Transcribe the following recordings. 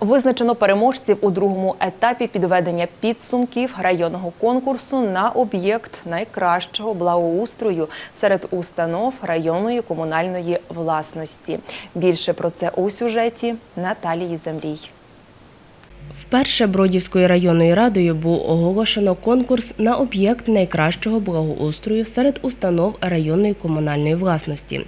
Визначено переможців у другому етапі підведення підсумків районного конкурсу на об'єкт найкращого благоустрою серед установ районної комунальної власності. Більше про це у сюжеті Наталії Земрій. Вперше Бродівською районною радою був оголошено конкурс на об'єкт найкращого благоустрою серед установ районної комунальної власності.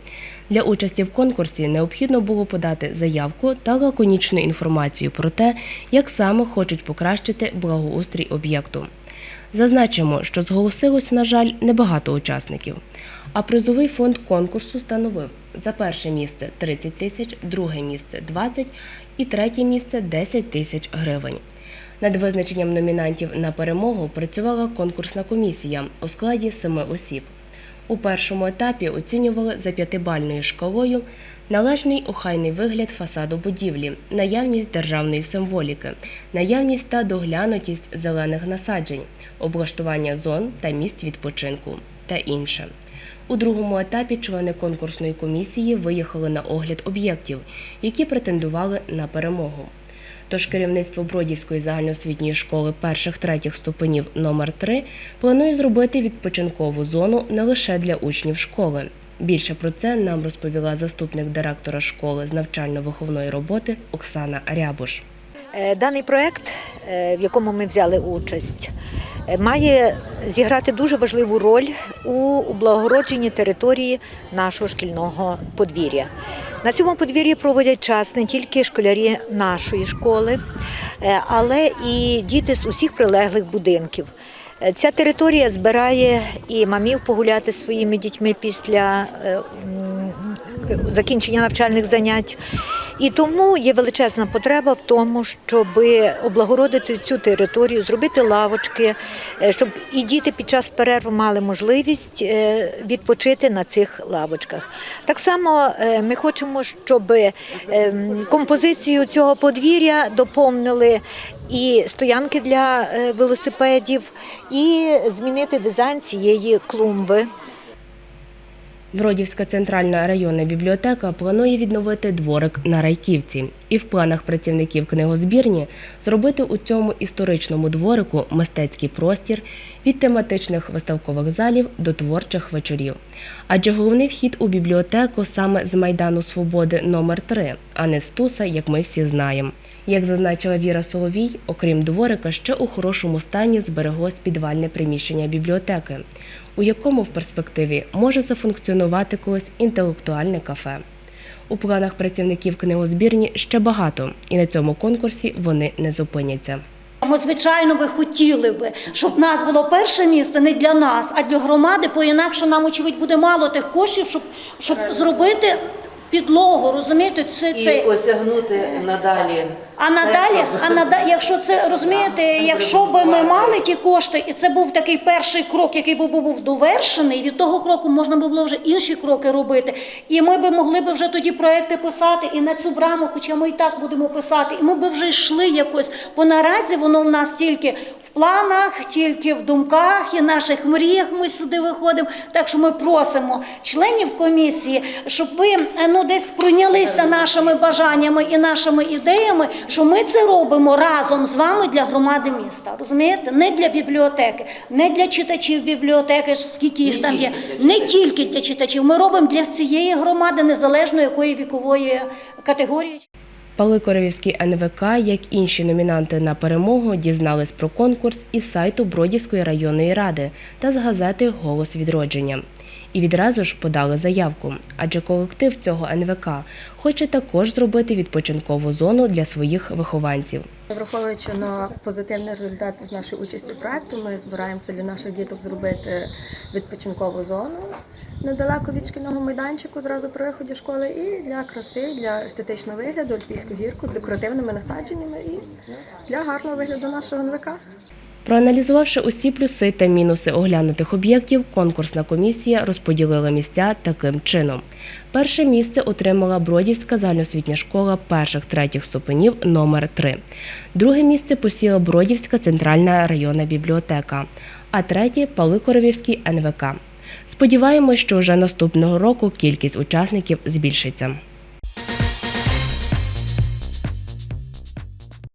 Для участі в конкурсі необхідно було подати заявку та лаконічну інформацію про те, як саме хочуть покращити благоустрій об'єкту. Зазначимо, що зголосилось, на жаль, небагато учасників. А призовий фонд конкурсу становив за перше місце 30 тисяч, друге місце 20 і третє місце 10 тисяч гривень. Над визначенням номінантів на перемогу працювала конкурсна комісія у складі семи осіб. У першому етапі оцінювали за п'ятибальною шкалою належний охайний вигляд фасаду будівлі, наявність державної символіки, наявність та доглянутість зелених насаджень, облаштування зон та місць відпочинку та інше. У другому етапі члени конкурсної комісії виїхали на огляд об'єктів, які претендували на перемогу. Тож керівництво Бродівської загальноосвітньої школи перших-третіх ступенів номер 3 планує зробити відпочинкову зону не лише для учнів школи. Більше про це нам розповіла заступник директора школи з навчально-виховної роботи Оксана Рябуш. Е, Даний проект, е, в якому ми взяли участь, має зіграти дуже важливу роль у облагородженні території нашого шкільного подвір'я. На цьому подвір'ї проводять час не тільки школярі нашої школи, е, але і діти з усіх прилеглих будинків. Е, Ця територія збирає і мамів погуляти зі своїми дітьми після е, закінчення навчальних занять. І тому є величезна потреба в тому, щоб облагородити цю територію, зробити лавочки, е, щоб і діти під час перерв мали можливість е, відпочити на цих лавочках. Так само е, ми хочемо, щоб композицію цього подвір'я доповнили і стоянки для велосипедів, і змінити дизайн цієї клумби. Бродівська центральна районна бібліотека планує відновити дворик на Райківці. І в планах працівників книгозбірні зробити у цьому історичному дворику мистецький простір від тематичних виставкових залів до творчих вечорів. Адже головний вхід у бібліотеку саме з Майдану Свободи номер 3 а не з Туса, як ми всі знаємо. Як зазначила Віра Соловій, окрім дворика, ще у хорошому стані збереглось підвальне приміщення бібліотеки, у якому в перспективі може зафункціонувати колись інтелектуальне кафе. У планах працівників книгозбірні ще багато, і на цьому конкурсі вони не зупиняться. Ми, звичайно, би хотіли би, щоб нас було перше місце не для нас, а для громади, бо інакше нам, очевидь, буде мало тих коштів, щоб, щоб зробити підлогу, розумієте? Це, і це. осягнути надалі. А надалі, а надалі, якщо це розумієте, якщо би ми мали ті кошти, і це був такий перший крок, який би був довершений, від того кроку можна би було вже інші кроки робити. І ми би могли би вже тоді проекти писати і на цю браму, хоча ми і так будемо писати, і ми би вже йшли якось. Бо наразі воно в нас тільки планах, тільки в думках і наших мріях ми сюди виходимо. Так що ми просимо членів комісії, щоб ви е, ну десь пройнялися нашими бажаннями і нашими ідеями, що ми це робимо разом з вами для громади міста. Розумієте? Не для бібліотеки, не для читачів бібліотеки, скільки їх там є, не тільки для читачів. Ми робимо для всієї громади, незалежно якої вікової категорії. Паликоревський НВК, як інші номінанти на перемогу, дізнались про конкурс із сайту Бродівської районної ради та з газети Голос відродження. І відразу ж подали заявку, адже колектив цього НВК хоче також зробити відпочинкову зону для своїх вихованців. Враховуючи на позитивний результат з нашої участі в проекту, ми збираємося для наших діток зробити відпочинкову зону недалеко від шкільного майданчику, зразу при виході школи, і для краси, для естетичного вигляду, альпійську гірку з декоративними насадженнями і для гарного вигляду нашого НВК. Проаналізувавши усі плюси та мінуси оглянутих об'єктів, конкурсна комісія розподілила місця таким чином. Перше місце отримала Бродівська загальноосвітня школа перших-третіх ступенів номер 3 Друге місце посіла Бродівська центральна районна бібліотека, а третє Паликоровівський НВК. Сподіваємось, що вже наступного року кількість учасників збільшиться.